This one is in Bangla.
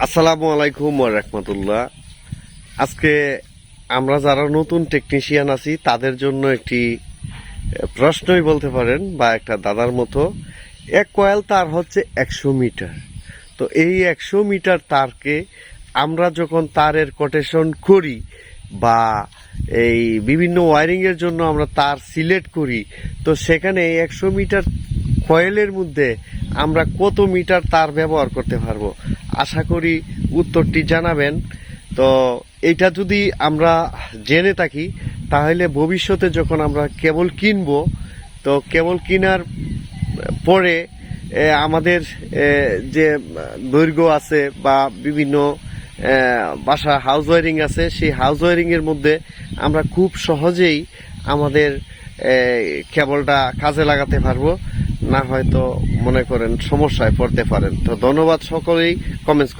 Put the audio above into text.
আসসালামু আলাইকুম রহমতুল্লাহ। আজকে আমরা যারা নতুন টেকনিশিয়ান আছি, তাদের জন্য একটি প্রশ্নই বলতে পারেন বা একটা দাদার মতো, এক কয়েল তার হচ্ছে একশো মিটার। তো এই একশো মিটার তারকে আমরা যখন তারের কোটেশন করি বা এই বিভিন্ন ওয়ারিংয়ের জন্য আমরা তার সিলেক্ট করি, তো সেখানে একশো মিটার কয়েলের মধ্যে আমরা কত মিটার তার ব্যবহার করতে পারব? আশা করি উত্তরটি জানাবেন। তো এটা যদি আমরা জেনে থাকি, তাহলে ভবিষ্যতে যখন আমরা কেবল কিনবো, তো কেবল কেনার পরে আমাদের যে দৈর্ঘ্য আছে বা বিভিন্ন বাসা হাউস ওয়ারিং আছে, সেই হাউস ওয়ারিং এর মধ্যে আমরা খুব সহজেই আমাদের কেবলটা কাজে লাগাতে পারব। না হয়তো মনে করেন সমস্যায় পড়তে পারেন। তো ধন্যবাদ সকলেই। কমেন্টস